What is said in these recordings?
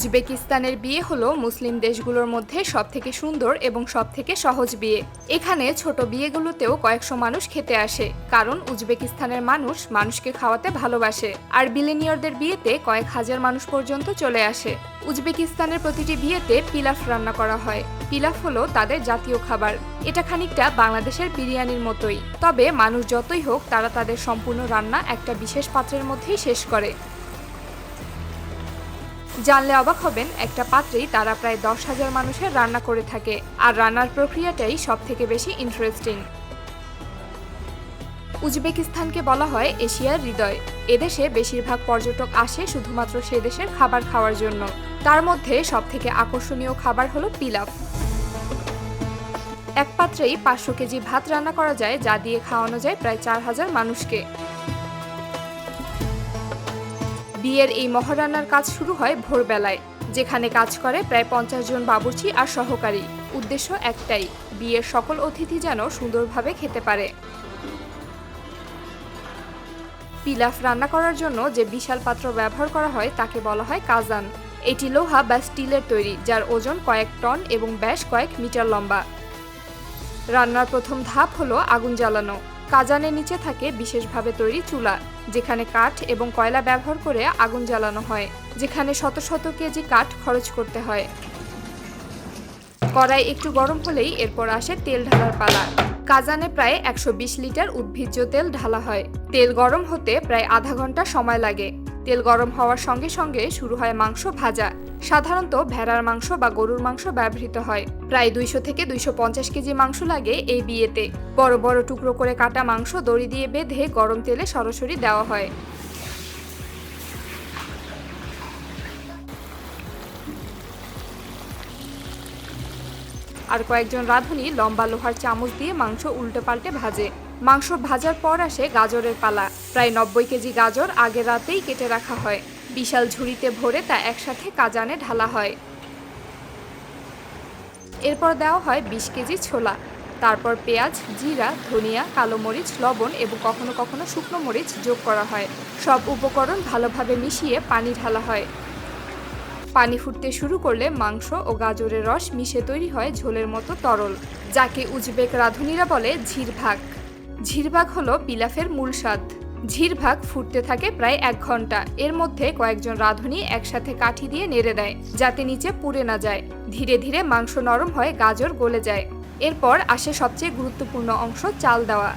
উজবেকিস্তানের বিয়ে হলো মুসলিম দেশগুলোর মধ্যে সবথেকে সুন্দর এবং সবথেকে সহজ বিয়ে। এখানে ছোট বিয়েগুলোতেও কয়েকশো মানুষ খেতে আসে, কারণ উজবেকিস্তানের মানুষ মানুষকে খাওয়াতে ভালোবাসে, আর বিলেনিয়রদের বিয়েতে কয়েক হাজার মানুষ পর্যন্ত চলে আসে। উজবেকিস্তানের প্রতিটি বিয়েতে পিলাফ রান্না করা হয়। পিলাফ হলো তাদের জাতীয় খাবার। এটা খানিকটা বাংলাদেশের বিরিয়ানির মতোই। তবে মানুষ যতই হোক, তারা তাদের সম্পূর্ণ রান্না একটা বিশেষ পাত্রের মধ্যেই শেষ করে। জানলে অবাক হবেন, একটা পাত্রেই তারা প্রায় দশ হাজার মানুষের রান্না করে থাকে, আর রান্নার প্রক্রিয়াটাই সব থেকে বেশি ইন্টারেস্টিং উজবেকিস্তানকে বলা হয় এশিয়ার হৃদয়। এদেশে বেশিরভাগ পর্যটক আসে শুধুমাত্র সে দেশের খাবার খাওয়ার জন্য। তার মধ্যে সব থেকে আকর্ষণীয় খাবার হলো পিলাফ এক পাত্রেই পাঁচশো কেজি ভাত রান্না করা যায়, যা দিয়ে খাওয়ানো যায় প্রায় চার হাজার মানুষকে। বিয়ের এই মহারান্নার কাজ শুরু হয় ভোরবেলায়, যেখানে কাজ করে প্রায় পঞ্চাশ জন বাবুর্চি আর সহকারী। উদ্দেশ্য একটাই, বিয়ের সকল অতিথি যেন সুন্দরভাবে খেতে পারে। পিলাফ রান্না করার জন্য যে বিশাল পাত্র ব্যবহার করা হয় তাকে বলা হয় কাজান। এটি লোহা বা স্টিলের তৈরি, যার ওজন কয়েক টন এবং ব্যাস কয়েক মিটার লম্বা। রান্নার প্রথম ধাপ হলো আগুন জ্বালানো। কাজানের নিচে থাকে বিশেষভাবে তৈরি চুলা, যেখানে কাঠ এবং কয়লা ব্যবহার করে আগুন জ্বালানো হয়, যেখানে শত শত কেজি কাঠ খরচ করতে হয়। কড়াই একটু গরম হলেই এরপর আসে তেল ঢালার পালা। কাজানে প্রায় একশো বিশ লিটার উদ্ভিজ্জ তেল ঢালা হয়। তেল গরম হতে প্রায় আধা ঘণ্টা সময় লাগে। তেল গরম হওয়ার সঙ্গে সঙ্গে শুরু হয় মাংস ভাজা। সাধারণত ভেড়ার মাংস বা গরুর মাংস ব্যবহৃত হয়। প্রায় দুইশো থেকে দুইশো পঞ্চাশ কেজি মাংস লাগে এই বিয়েতে। বড় বড় টুকরো করে কাটা মাংস দড়ি দিয়ে বেঁধে গরম তেলে সরাসরি দেওয়া হয়। আর কয়েকজন রাঁধুনি লম্বা লোহার চামচ দিয়ে মাংস উল্টে পাল্টে ভাজে। মাংস ভাজার পর আসে গাজরের পালা। প্রায় নব্বই কেজি গাজর আগের রাতেই কেটে রাখা হয়। বিশাল ঝুড়িতে ভরে তা একসাথে কাজানে ঢালা হয়। এরপর দেওয়া হয় বিশ কেজি ছোলা। তারপর পেঁয়াজ, জিরা, ধনিয়া, কালো মরিচ, লবণ এবং কখনো কখনো শুকনো মরিচ যোগ করা হয়। সব উপকরণ ভালোভাবে মিশিয়ে পানি ঢালা হয়। পানি ফুটতে শুরু করলে মাংস ও গাজরের রস মিশে তৈরি হয় ঝোলের মতো তরল, যাকে উজবেক রাঁধুনিরা বলে ঝিরভাগ। ঝিরভাগ হলো পিলাফের মূল স্বাদ। ঝিরভাগ ফুটতে থাকে প্রায় এক ঘণ্টা। এর মধ্যে কয়েকজন রাঁধুনি একসাথে কাঠি দিয়ে নেড়ে দেয়, যাতে নিচে পুড়ে না যায়। ধীরে ধীরে মাংস নরম হয় গাজর গলে যায়। এরপর আসে সবচেয়ে গুরুত্বপূর্ণ অংশ, চাল দেওয়া।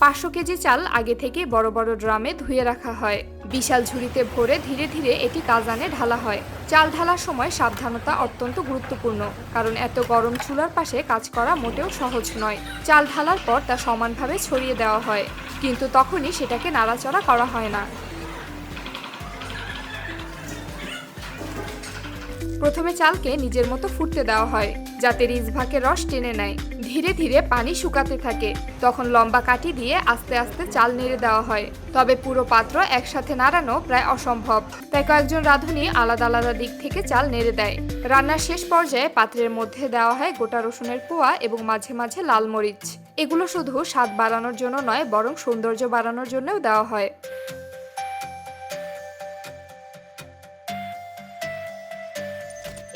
পাঁচশো কেজি চাল আগে থেকে বড় বড় ড্রামে ধুয়ে রাখা হয়। বিশাল ঝুড়িতে ভরে ধীরে ধীরে এটি কাজানে ঢালা হয়। চাল ঢালার সময় সাবধানতা অত্যন্ত গুরুত্বপূর্ণ, কারণ এত গরম চুলার পাশে কাজ করা মোটেও সহজ নয়। চাল ঢালার পর তা সমানভাবে ছড়িয়ে দেওয়া হয়, কিন্তু তখনই সেটাকে নাড়াচড়া করা হয় না। প্রথমে চালকে নিজের মতো ফুটতে দেওয়া হয়, যাতে রিজভাকে রস টেনে নেয়। ধীরে ধীরে পানি শুকাতে থাকে। তখন লম্বা কাঠি দিয়ে আস্তে আস্তে চাল নেড়ে দেওয়া হয়। তবে পুরো পাত্র একসাথে নাড়ানো প্রায় অসম্ভব। তাই কয়েকজন রাঁধুনি আলাদা আলাদা দিক থেকে চাল নেড়ে দেয়। রান্নার শেষ পর্যায়ে পাত্রের মধ্যে দেওয়া হয় গোটা রসুনের পোয়া এবং মাঝে মাঝে লাল মরিচ। এগুলো শুধু স্বাদ বাড়ানোর জন্য নয়, বরং সৌন্দর্য বাড়ানোর জন্যও দেওয়া হয়।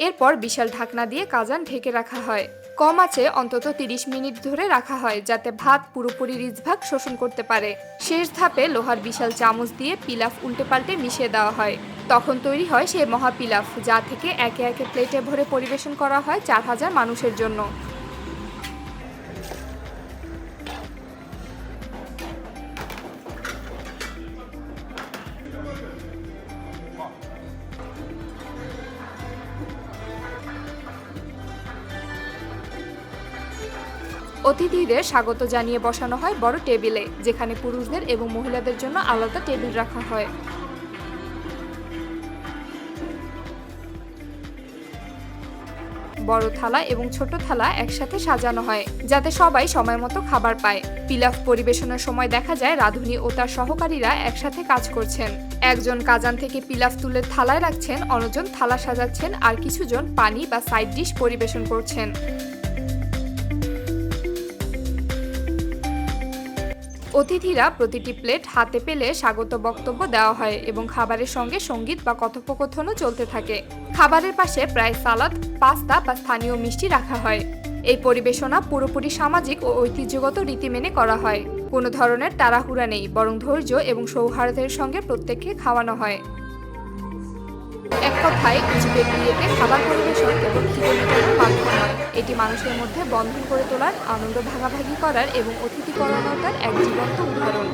এরপর বিশাল ঢাকনা দিয়ে কাজান ঢেকে রাখা হয়। কম আছে অন্তত 30 মিনিট ধরে রাখা হয় যাতে ভাত পুরোপুরি রিজভাগ শোষণ করতে পারে। শেষ ধাপে লোহার বিশাল চামচ দিয়ে পিলাফ উল্টে পাল্টে মিশিয়ে দেওয়া হয়। তখন তৈরি হয় সেই মহা পিলাফ যা থেকে একে একে প্লেটে ভরে পরিবেশন করা হয় চার হাজার মানুষের জন্য। অতিথিদের স্বাগত জানিয়ে বসানো হয় বড় টেবিলে, যেখানে পুরুষদের এবং মহিলাদের জন্য আলাদা টেবিল রাখা হয়। বড় থালা এবং ছোট থালা একসাথে সাজানো হয়, যাতে সবাই সময় মতো খাবার পায়। পিলাফ পরিবেশনের সময় দেখা যায় রাঁধুনি ও তার সহকারীরা একসাথে কাজ করছেন। একজন কাজান থেকে পিলাফ তুলে থালায় রাখছেন, অন্যজন থালা সাজাচ্ছেন, আর কিছুজন পানি বা সাইড ডিশ পরিবেশন করছেন। অতিথিরা প্রতিটি প্লেট হাতে পেলে স্বাগত বক্তব্য দেওয়া হয় এবং খাবারের সঙ্গে সংগীত বা কথোপকথনও চলতে থাকে। খাবারের পাশে প্রায় সালাদ, পাস্তা বা স্থানীয় মিষ্টি রাখা হয়। এই পরিবেশনা পুরোপুরি সামাজিক ও ঐতিহ্যগত রীতি মেনে করা হয়। কোনো ধরনের তাড়াহুড়া নেই, বরং ধৈর্য এবং সৌহার্দ্যের সঙ্গে প্রত্যেককে খাওয়ানো হয়। এক কথায় উজবেক বিয়েতে খাবার পরিবেশন এবং নয় এটি মানুষের মধ্যে বন্ধন করে তোলার, আনন্দ ভাগাভাগি করার এবং অতিথি পরায়ণতার এক জীবন্ত উদাহরণ।